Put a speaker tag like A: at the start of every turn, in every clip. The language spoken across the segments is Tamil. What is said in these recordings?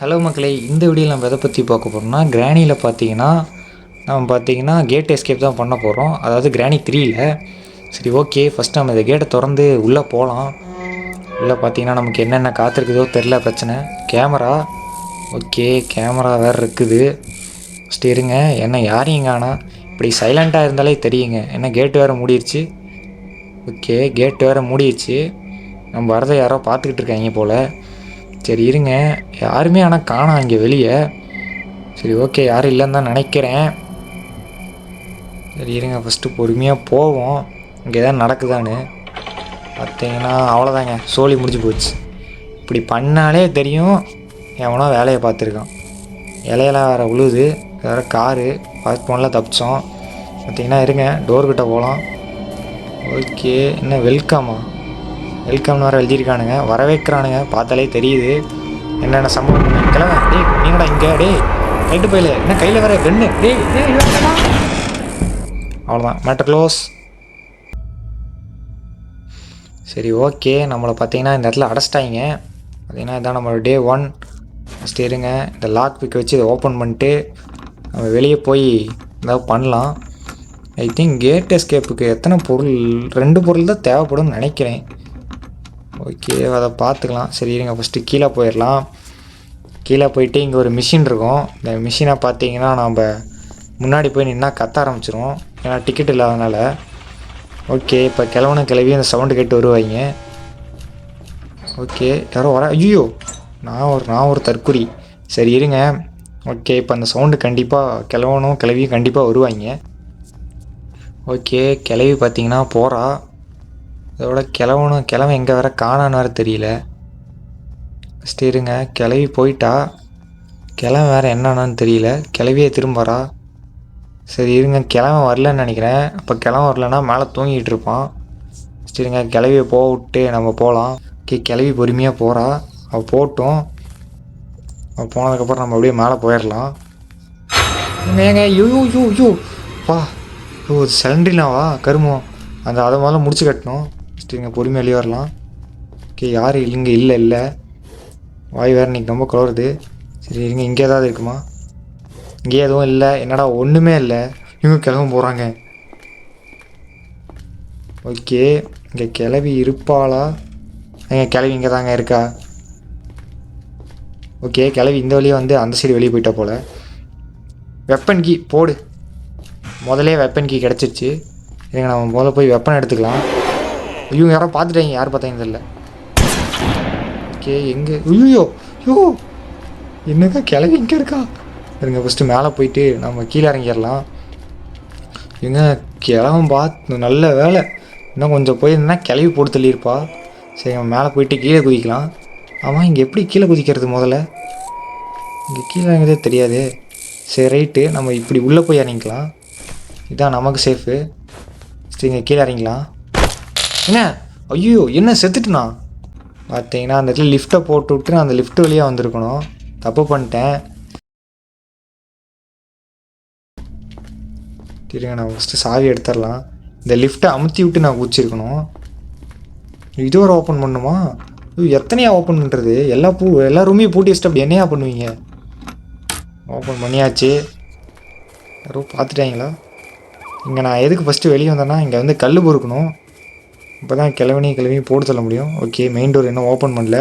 A: ஹலோ மக்களே இந்த வீடியோவில் நம்ம எதை பற்றி பார்க்க போகிறோம்னா கிராணியில் பார்த்தீங்கன்னா நம்ம பார்த்தீங்கன்னா கேட் எஸ்கேப் தான் பண்ண போகிறோம் அதாவது கிராணி த்ரீயில் சரி ஓகே ஃபஸ்ட் நம்ம இந்த கேட்டை திறந்து உள்ளே போகலாம் உள்ளே பார்த்தீங்கன்னா நமக்கு என்னென்ன காத்திருக்குதோ தெரில பிரச்சனை. கேமரா ஓகே கேமரா வேறு இருக்குது. ஃபஸ்ட்டு இருங்க. என்ன யாரையும் காணா இப்படி சைலண்ட்டாக இருந்தாலே தெரியுங்க. என்ன கேட்டு வேறு மூடிடுச்சு ஓகே கேட் வேறு மூடிடுச்சு நம்ம வரதை யாரோ பார்த்துக்கிட்டு இருக்காங்க போல். சரி இருங்க. யாருமே ஆனால் காணோம் இங்கே வெளியே. சரி ஓகே யாரும் இல்லைன்னு தான் நினைக்கிறேன். சரி இருங்க. ஃபஸ்ட்டு பொறுமையாக போவோம். இங்கே எதாவது நடக்குதான்னு பார்த்தீங்கன்னா அவ்வளோதாங்க சோலி முடிஞ்சு போச்சு. இப்படி பண்ணாலே தெரியும் எவனோ வேலையை பார்த்துருக்கான். இலையெல்லாம் வேறு உழுது வேறு காரு பார்த்து போனில் தப்பிச்சோம். பார்த்தீங்கன்னா இருங்க. டோர்கிட்ட போகலாம் ஓகே என்ன வெல்கமா வெல்கம்னு வர எழுதியிருக்கானுங்க. வரவேற்கிறானுங்க. பார்த்தாலே தெரியுது. என்னென்ன சம்பவம்? கிளம்ப. டே நீங்கடா இங்கே? டேய் ரைட்டு போயில. என்ன கையில் வர கண்ணு டேய் அவ்வளோதான் மேட்டர் க்ளோஸ் சரி ஓகே நம்மளை பார்த்தீங்கன்னா இந்த இடத்துல அடைச்சிட்டாங்க. பார்த்தீங்கன்னா இதான் நம்மளோட டே ஒன் ஃபஸ்ட்டு இருங்க. இந்த லாக் பிக் வச்சு இதை ஓப்பன் பண்ணிட்டு நம்ம வெளியே போய் ஏதாவது பண்ணலாம். ஐ திங்க் கேட் எஸ்கேப்புக்கு எத்தனை பொருள்? ரெண்டு பொருள் தான் தேவைப்படும்னு நினைக்கிறேன். ஓகே அதை பார்த்துக்கலாம். சரி இருங்க ஃபஸ்ட்டு கீழே போயிடலாம். கீழே போயிட்டு இங்கே ஒரு மிஷின் இருக்கும். இந்த மிஷினை பார்த்தீங்கன்னா நம்ம முன்னாடி போய் நின்னா கத்த ஆரம்பிச்சிரும் ஏன்னா டிக்கெட் இல்லாதனால. ஓகே இப்போ கிளவுன கிளவி அந்த சவுண்டு கேட்டு வருவாங்க ஓகே யாரோ வர ஐயோ நான் ஒரு நான் ஒரு தற்குறி சரி இருங்க. ஓகே இப்போ அந்த சவுண்டு கண்டிப்பாக கிளவனும் கிளவியும் கண்டிப்பாக வருவாங்க ஓகே கிளவி பார்த்தீங்கன்னா போகிறா இதோட கிளவனும் கிழவன் எங்கே வர காணான்னு வேறு தெரியல. ஃபஸ்ட்டு இருங்க கிளவி போயிட்டா. கிழவன் வேறு என்னன்னு தெரியல. கிளவியே திரும்பறா சரி இருங்க கிழவன் வரலன்னு நினைக்கிறேன். அப்போ கிழவன் வரலன்னா மேலே தூங்கிட்டு இருப்பான். சரிங்க கிளவியை போக விட்டு நம்ம போகலாம் ஓகே கிளவி பொறுமையாக போகிறா அவள் போட்டும். அவள் போனதுக்கப்புறம் நம்ம அப்படியே மேலே போயிடலாம். ஏங்க, ஏங்க யூ யூ யூ யூ வா ஓ கருமம். அந்த அதை முதல்ல முடிச்சு கட்டணும். சரிங்க பொறுமையிலேயே பொறுமையாக வெளியே வரலாம். ஓகே யார் இல்லைங்க இல்லை இல்லை. வாய் வேறு இன்னைக்கு ரொம்ப குளருது சரி இருங்க இங்கே ஏதாவது இருக்குமா? இங்கே எதுவும் இல்லை. என்னடா ஒன்றுமே இல்லை. இவங்க கிளம்ப போகிறாங்க ஓகே இங்கே கிளவி இருப்பாளா? எங்க கிளவி இங்கே தாங்க இருக்கா? ஓகே கிளவி இந்த வழியாக வந்து அந்த சைடு வெளியே போயிட்டா போல். வெப்பன் கீ போடு. முதலே வெப்பன் கீ கிடச்சிருச்சு. இருங்க நம்ம முதல்ல போய் வெப்பன் எடுத்துக்கலாம். ஐயோ யாரோ பார்த்துட்டாங்க. யார் பார்த்தாங்க தெரியல. ஓகே எங்கே? ஐயோ ஐயோ. என்னக்கா கிளவி இங்கே இருக்கா? இருங்க ஃபஸ்ட்டு மேலே போயிட்டு நம்ம கீழே இறங்கிடலாம். எங்க கிளவன் பார்த்து நல்ல வேலை. இன்னும் கொஞ்சம் போயிருந்தா கிளவி போட்டு தள்ளியிருப்பா. சரி நம்ம மேலே போயிட்டு கீழே குதிக்கலாம். ஆமாம் இங்கே எப்படி கீழே குதிக்கிறது முதல்ல? இங்கே கீழே இறங்குறதே தெரியாது. சரி ரைட்டு. நம்ம இப்படி உள்ளே போய் இறங்கிக்கலாம். இதான் நமக்கு சேஃபு சரி இங்கே கீழே இறங்கிக்கலாம். என்ன ஐயோ என்ன செத்துட்டுனா? பார்த்தீங்கன்னா அந்த இடத்துல லிஃப்ட்டை போட்டு விட்டு நான் அந்த லிஃப்ட் வழியாக வந்திருக்கணும். தப்பு பண்ணிட்டேன். சரிங்க நான் ஃபஸ்ட்டு சாவி எடுத்துடலாம். இந்த லிஃப்ட்டை அமுத்தி விட்டு நான் குச்சிருக்கணும். இது ஒரு ஓப்பன் பண்ணுமா? ஐயோ, எத்தனையா ஓப்பன் பண்ணுறது எல்லா பூ எல்லா ரூமையும் பூட்டி வச்சுட்டு அப்படி என்னையா பண்ணுவீங்க? ஓப்பன் பண்ணியாச்சு. யாரோ பார்த்துட்டாங்களா? இங்கே நான் எதுக்கு ஃபஸ்ட்டு வெளியே வந்தேன்னா இங்கே வந்து கல் பொறுக்கணும். இப்போ தான் கிளவனி கிளவி போட்டு சொல்ல முடியும். ஓகே மெயின் டோர் இன்னும் ஓப்பன் பண்ணல.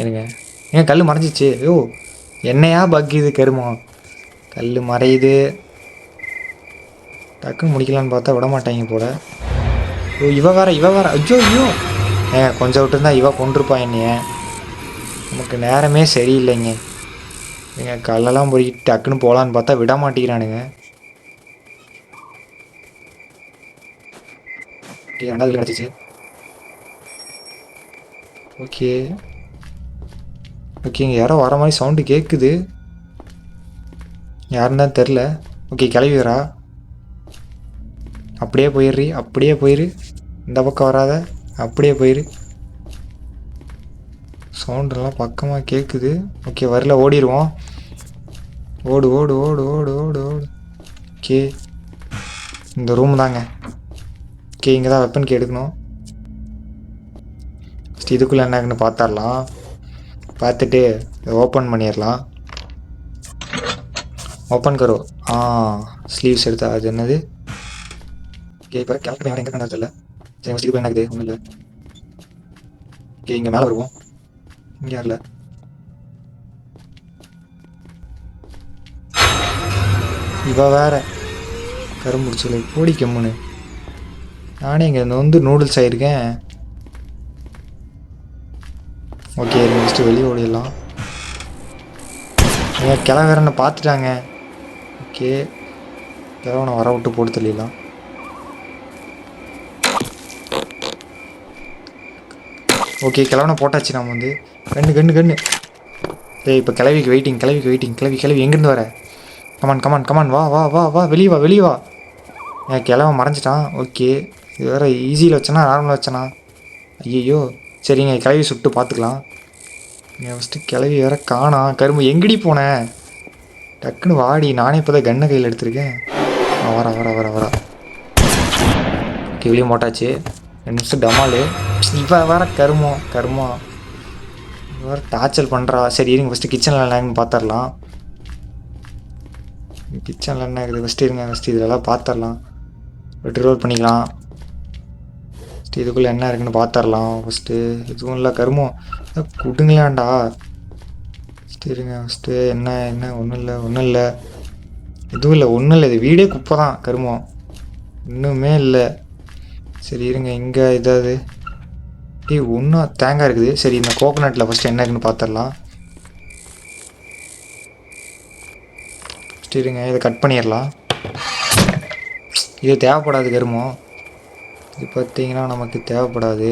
A: இருங்க. ஏங்க கல் மறைஞ்சிச்சு. ஐயோ என்னையா பக்கிது கருமம்? கல் மறையுது. டக்குன்னு முடிக்கலான்னு பார்த்தா விட மாட்டாங்க போல. ஓ இவ வேற இவ வேற. ஐயோ ஐயோ. ஏன் கொஞ்சம் விட்டுருந்தா இவ கொண்டிருப்பா என்னைய. நமக்கு நேரமே சரியில்லைங்க. நீங்கள் கல்லெல்லாம் போய் டக்குன்னு போகலான்னு பார்த்தா விட மாட்டேங்கிறானுங்க. ஓகே ரெண்டாவது கிடச்சிச்சு ஓகே. ஓகே இங்கே யாரோ வர மாதிரி சவுண்டு கேட்குது யாருன்னு தான் தெரில ஓகே கிளம்பி வரா அப்படியே போயிடுறி அப்படியே போயிரு. இந்த பக்கம் வராத அப்படியே போயிரு. சவுண்டெல்லாம் பக்கமாக கேட்குது ஓகே வரல ஓடிடுவோம் ஓடு ஓடு ஓடு ஓடு ஓடு ஓடு. ஓகே. இந்த ரூம் தாங்க. ஓகே இங்கே தான் வெப்பன் கே எடுக்கணும். ஃபஸ்ட் இதுக்குள்ளே என்ன இருக்குன்னு பார்த்துட்டு ஓப்பன் பண்ணிடலாம் ஓப்பன் கரோ. ஆ ஸ்லீவ்ஸ் எடுத்தா அது என்னது? ஓகே இப்போ கேல்குலேட் யாரும் எங்கே கண்டா தெரியல சரி ஃபஸ்ட் இது இருக்குது ஒன்றும் இல்லை. ஓகே இங்கே மேலே வருவோம். இங்கே யாரில் இவ வேற. கரும்புடிச்சல போடி கம்முன்னு. நானே இங்கே வந்து நூடுல்ஸ் ஆகிருக்கேன் ஓகே ஃபஸ்ட்டு வெளியே ஓடிடலாம். ஏன் கிளவரனை பார்த்துட்டாங்க. ஓகே கிளவனை வர விட்டு போட்டு தள்ளிடலாம். ஓகே கிளவனை போட்டாச்சு நம்ம வந்து. கண்ணு கண்ணு கண்ணு. ஏய் இப்போ கிளவிக்கு வெயிட்டிங் கிளவிக்கு வெயிட்டிங் கிளவி கிளவி எங்கேருந்து வர? கமான் கமான் கமான் வா வா வா வா வெளியே வா வெளியே வா. ஏன் கிளவன் மறைஞ்சிட்டான். ஓகே இது வேறு ஈஸியில் வச்சனா நார்மலாக வச்சனா? ஐயோ சரிங்க கிளவி சுட்டு பார்த்துக்கலாம் நீங்கள் ஃபஸ்ட்டு கிளவி வேற காணா கரும்பு. எங்கடி போனேன் டக்குன்னு வாடி நானே இப்போ தான் கண்ணை கையில் எடுத்திருக்கேன். ஆ, வர வர வர வரா. ஓகே வெளியே மோட்டாச்சு. ரெண்டு நிமிஷம் டமாலு. இப்போ வேற கருமம் கருமம் வேறு வேற பண்ணுறா சரி இருங்க ஃபஸ்ட்டு கிச்சனில் என்னன்னு பார்த்துடலாம் கிச்சனில் என்ன இருக்குது? ஃபஸ்ட்டு இருங்க ஃபஸ்ட்டு இதெல்லாம் பார்த்துடலாம் வெட்டி ரோல் பண்ணிக்கலாம். ஃபஸ்ட்டு இதுக்குள்ளே என்ன இருக்குன்னு பார்த்துடலாம் ஃபஸ்ட்டு இதுவும் இல்லை கருமம். அஹ் கொடுங்களாண்டா. ஃபஸ்ட்டு இருங்க ஃபஸ்ட்டு என்ன என்ன ஒன்றும் இல்லை ஒன்றும் இல்லை. எதுவும் இல்லை ஒன்றும் இல்லை இது வீடே குப்பை தான் கருமம். இன்னுமே இல்லை. சரி இருங்க இங்கே இதாவது. டீ ஒன்றும் தேங்காய் இருக்குது. சரி இந்த கோகோனட்டில் ஃபஸ்ட்டு என்ன இருக்குன்னு பார்த்துடலாம் ஃபஸ்ட்டு இருங்க இதை கட் பண்ணிடலாம் இது தேவைப்படாது கருமம். இது பார்த்தீங்கன்னா நமக்கு தேவைப்படாது.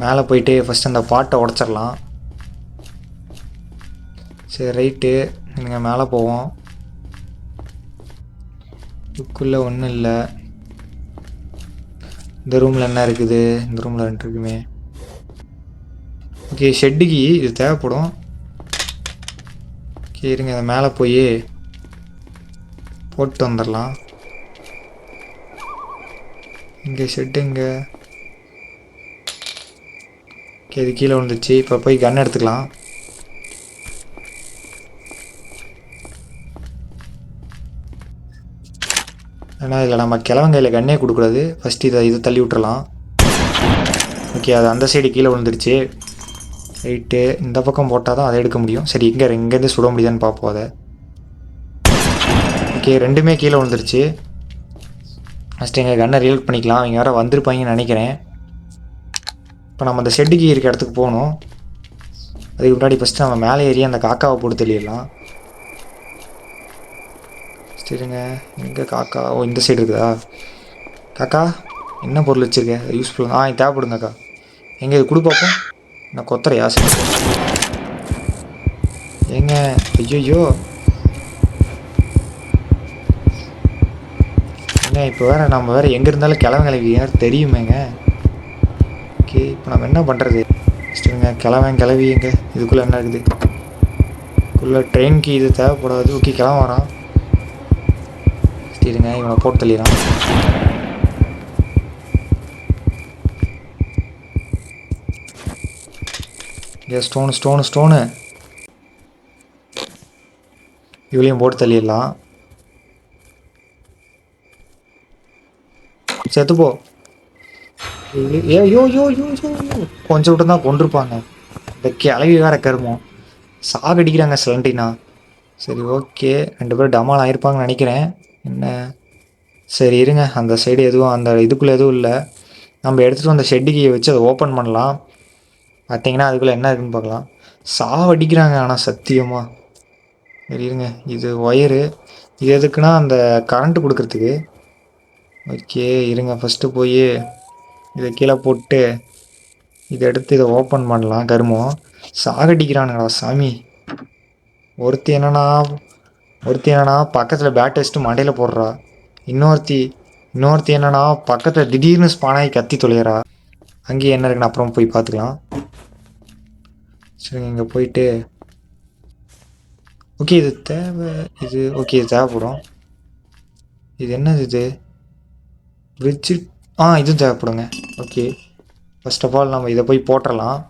A: மேலே போயிட்டு ஃபஸ்ட் அந்த பாட்டை உடச்சிடலாம். சரி ரைட்டு நீங்கள் மேலே போவோம். இதுக்குள்ளே ஒன்றும் இல்லை. இந்த ரூமில் என்ன இருக்குது? இந்த ரூமில் ரெண்டு இருக்குமே. ஓகே ஷெட்டுக்கு இது தேவைப்படும். ஓகே இருங்க இதை மேலே போய் போட்டு வந்துடலாம். இங்கே ஷெட்டு இங்கே. ஓகே இது கீழே விழுந்துச்சு இப்போ போய் கன் எடுத்துக்கலாம். ஏன்னா இதில் நம்ம கிழவங்கையில் கண்ணே கொடுக்கூடாது ஃபஸ்ட்டு இதை இதை தள்ளி விட்டுறலாம். ஓகே அது அந்த சைடு கீழே விழுந்துருச்சு. ரைட்டு இந்த பக்கம் போட்டால் தான் அதை எடுக்க முடியும். சரி இங்கே இங்கேருந்து சுட முடியுதான்னு பார்ப்போம் அதை. ஓகே ரெண்டுமே கீழே விழுந்துருச்சு. ஃபஸ்ட்டு எங்கள் கண்ணை ரீல் பண்ணிக்கலாம். அவங்க வேறு வந்திருப்பாங்கன்னு நினைக்கிறேன். இப்போ நம்ம அந்த ஷெட்டுக்கு இருக்க இடத்துக்கு போகணும். அதுக்கு முன்னாடி ஃபஸ்ட்டு நம்ம மேலே ஏறி அந்த காக்காவை போட்டு தெளியலாம் சரிங்க எங்கே காக்கா? ஓ இந்த சைடு இருக்குதா? காக்கா என்ன பொருள் வச்சுருக்க? யூஸ்ஃபுல் ஆ தேவைப்படுங்க தேவைப்படுங்கக்கா எங்கே இது கொடுப்பாப்போம் நான் கொத்துறையா சரி ஏங்க ஐயோ ஏங்க இப்போ வேறு நம்ம வேறு எங்கே இருந்தாலும் கிளவங்களுக்கு யார் தெரியுமேங்க. ஓகே இப்போ நம்ம என்ன பண்ணுறது சரிங்க கிளவன் கிளவிங்க இதுக்குள்ளே என்ன இருக்குது? இதுக்குள்ளே ட்ரெயின்க்கு இது தேவைப்படாது. ஓகே கிளம்ப வரான். சரிங்க இவனை போட்டு தள்ளிடலாம். ஏ ஸ்டோனு ஸ்டோனு ஸ்டோனு இவளையும் போட்டு தள்ளிடலாம். செத்துப்போ. ஏ யோ யோ யோ யோ கொஞ்சம் விட்டு தான் கொண்டிருப்பாங்க. இந்த கிளவி வேற கருமம். சாகடிக்கிறாங்க சிலண்டினா. சரி ஓகே. ரெண்டு பேரும் டமால் ஆயிருப்பாங்கன்னு நினைக்கிறேன். என்ன? சரி இருங்க. அந்த சைடு எதுவும் அந்த இதுக்குள்ளே எதுவும் இல்லை. நம்ம எடுத்துகிட்டு வந்த ஷெட்டுக்கு வச்சு அதை ஓப்பன் பண்ணலாம். பார்த்தீங்கன்னா அதுக்குள்ளே என்ன இருக்குன்னு பார்க்கலாம். சாவடிக்கிறாங்க ஆனால் சத்தியமாக சரி இருங்க. இது ஒயரு இது எதுக்குன்னா அந்த கரண்ட்டு கொடுக்குறதுக்கு. ஓகே இருங்க. ஃபஸ்ட்டு போய் இதை கீழே போட்டு இதை எடுத்து இதை ஓப்பன் பண்ணலாம். கருமம் சாகடிக்கிறானுங்களா சாமி. ஒருத்தி என்னன்னா ஒருத்தி என்னன்னா பக்கத்தில் பேட் டெஸ்ட்டு மண்டையில் போடுறா. இன்னொருத்தி இன்னொருத்தி என்னன்னா பக்கத்தில் திடீர்னு ஸ்பானாகி கத்தி தொலைகிறா அங்கேயே என்ன இருக்குன்னு அப்புறம் போய் பார்த்துக்கலாம். சரிங்க இங்கே போயிட்டு. ஓகே இது தேவை. இது ஓகே இது தேவைப்படும். இது என்னது இது? பிரிட்ஜு ஆ இதுவும் தேவைப்படுங்க. ஓகே ஃபர்ஸ்ட் ஆஃப் ஆல் நம்ம இதை போய் போட்டுடலாம்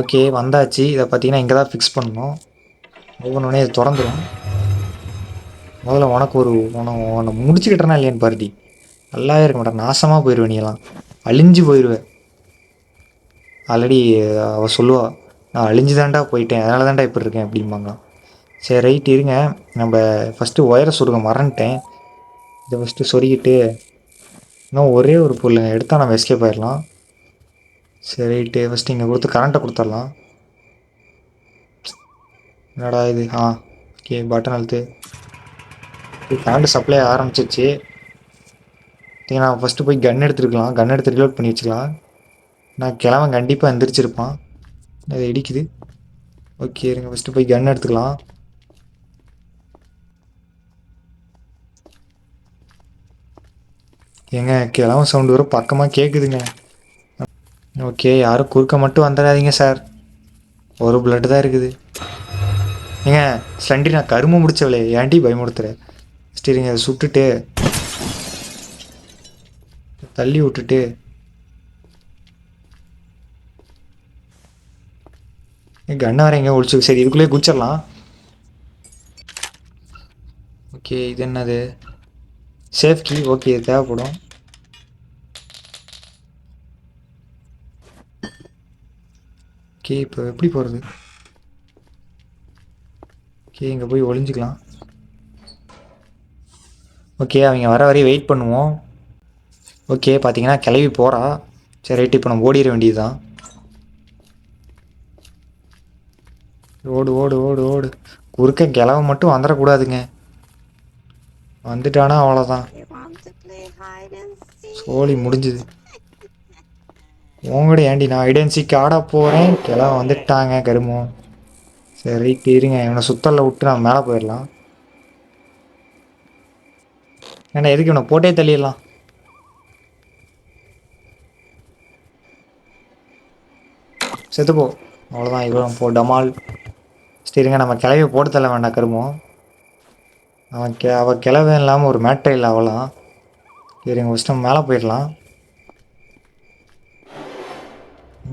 A: ஓகே வந்தாச்சு. இதை பார்த்தீங்கன்னா இங்கே தான் ஃபிக்ஸ் பண்ணணும். ஒவ்வொன்றே இது திறந்துடும் முதல்ல உனக்கு ஒரு உன உன்னை முடிச்சுக்கிட்டனா இல்லையான்னு பாருடி. நல்லாவே இருக்க மாட்டேன் நாசமாக போயிடுவேன் நீ எல்லாம். அழிஞ்சு போயிடுவேன் ஆல்ரெடி அவள் சொல்லுவா நான் அழிஞ்சு தாண்டா போயிட்டேன். அதனால தான்டா இப்படி இருக்கேன் அப்படிம்பாங்க சரி ரைட் இருங்க. நம்ம ஃபஸ்ட்டு ஒயரை சொருக மறந்துட்டேன். இதை ஃபஸ்ட்டு சொருகிட்டு இன்னும் ஒரே ஒரு பொருள் எடுத்தால் நம்ம எஸ்கேப் ஆயிடலாம் சரி ரைட்டு ஃபஸ்ட்டு இங்கே கொடுத்து கரண்ட்டை கொடுத்துடலாம். என்னடா இது? ஆ ஓகே பட்டன் அழுத்து. கரண்ட் சப்ளை ஆரம்பிச்சிச்சு நான் ஃபஸ்ட்டு போய் கன் எடுத்துருக்கலாம். கன் எடுத்து ரிலோட் பண்ணி வச்சுக்கலாம். நான் கிழவன் கண்டிப்பாக எந்திரிச்சிருப்பான். அது இடிக்குது. ஓகே இருங்க ஃபஸ்ட்டு போய் கன் எடுத்துக்கலாம். ஏங்க கிளம்ப சவுண்டு வரும் பக்கமாக கேட்குதுங்க ஓகே யாரும் குறுக்க மட்டும் வந்துடாதீங்க சார். ஒரு பிளட் தான் இருக்குது. ஏங்க ஸ்லண்டி நான் கரும முடிச்சவளே. ஏன்டி பயமுடுத்துறேன் சரிங்க அதை சுட்டுட்டு தள்ளி விட்டுட்டு. கண்ணா வரேங்க ஒழிச்சு சரி இதுக்குள்ளேயே குச்சிடலாம் ஓகே இது என்னது? சேஃப்டி ஓகே தேவைப்படும். ஓகே இப்போ எப்படி போகிறது ஓகே இங்கே போய் ஒளிஞ்சிக்கலாம். ஓகே அவங்க வர வரையும் வெயிட் பண்ணுவோம். ஓகே பார்த்தீங்கன்னா கிளவி போகிறா சரி ரைட்டு இப்போ நம்ம ஓடிட வேண்டியது தான் ஓடு ஓடு ஓடு ஓடு. குறுக்க கிளவ மட்டும் வந்துடக்கூடாதுங்க. வந்துட்டானா அவ்வளோதான்? சோழி முடிஞ்சுது. உங்கட ஏண்டி நான் ஐடென்சிக்கு ஆட போகிறேன் கிளவன் வந்துட்டாங்க கருமம் சரி இருங்க. இவனை சுத்தலில் விட்டு நான் மேலே போயிடலாம். ஏன்னா எதுக்கு இவனை போட்டே தள்ளிடலாம்? செத்துப்போ. அவ்வளோதான் இவன் போ டமால். சரிங்க நம்ம கிளவிய போட்டு தள்ள வேண்டாம் கருமம் அவன் கெ அவள் கிளவே இல்லாமல் ஒரு மேட்டர் இல்லை அவளாம் சரிங்க ஃபஸ்ட்டு நம்ம மேலே போயிடலாம்.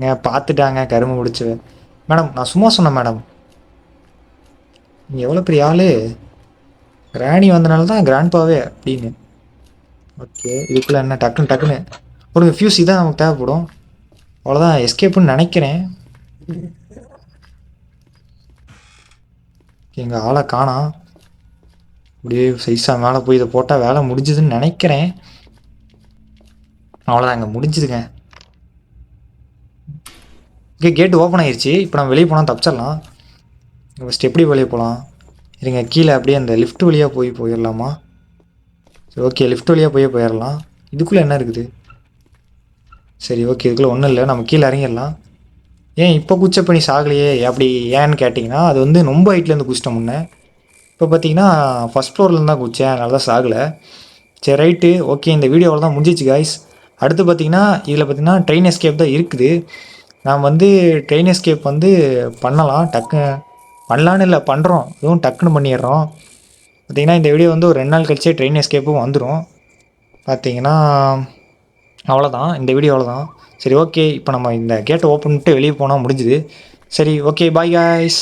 A: ஏங்க பார்த்துட்டாங்க கரும்பு முடிச்சு மேடம் நான் சும்மா சொன்னேன் மேடம். நீங்கள் எவ்வளோ பெரிய ஆள்? கிராணி வந்தனால தான் கிராண்ட்பாவே அப்படின்னு. ஓகே இதுக்குள்ளே என்ன டக்குன்னு டக்குன்னு ஒரு ஃபியூஸ் இதான் நமக்கு தேவைப்படும். அவ்வளோதான் எஸ்கேப்புன்னு நினைக்கிறேன். எங்கள் ஆளை காணான் அப்படியே சைஸாக மேலே போய் இதை போட்டால் வேலை முடிஞ்சுதுன்னு நினைக்கிறேன். அவ்வளோதாங்க முடிஞ்சுதுங்க. இங்கே கேட்டு ஓப்பன் ஆயிருச்சு. இப்போ நம்ம வெளியே போனால் தப்பிச்சிடலாம். ஃபஸ்ட் எப்படி வெளியே போகலாம் இருங்க கீழே அப்படியே அந்த லிஃப்ட் வழியாக போய் போயிடலாமா? சரி ஓகே லிஃப்ட் வழியாக போய் போயிடலாம். இதுக்குள்ளே என்ன இருக்குது? சரி ஓகே இதுக்குள்ளே ஒன்றும் இல்லை. நம்ம கீழே இறங்கிடலாம். ஏன் இப்போ குச்ச பண்ணி சாகலையே? அப்படி ஏன்னு கேட்டிங்கன்னா அது வந்து ரொம்ப ஹைட்லேருந்து குச்சிட்டோம் முன்னே. இப்போ பார்த்தீங்கன்னா ஃபஸ்ட் ஃப்ளோர்லேருந்து தான் குச்சேன் அதனால தான் சாகலை. சரி ரைட்டு ஓகே இந்த வீடியோவில் தான் முடிஞ்சிச்சு காய்ஸ் அடுத்து பார்த்தீங்கன்னா இதில் பார்த்தீங்கன்னா ட்ரெயின் எஸ்கேப் தான் இருக்குது. நான் வந்து ட்ரெயின் எஸ்கேப் வந்து பண்ணலாம் டக்கு பண்ணலான்னு இல்லை பண்ணுறோம் இதுவும் டக்குன்னு பண்ணிடுறோம். பார்த்தீங்கன்னா இந்த வீடியோ வந்து ஒரு ரெண்டு நாள் கழிச்சே ட்ரெயின் எஸ்கேப்பும் வந்துடும் பார்த்தீங்கன்னா அவ்வளோதான் இந்த வீடியோ அவ்வளோதான் சரி ஓகே இப்போ நம்ம இந்த கேட்டை ஓப்பன் பண்ணிட்டு வெளியே போனால் முடிஞ்சுது. சரி ஓகே பாய் காய்ஸ்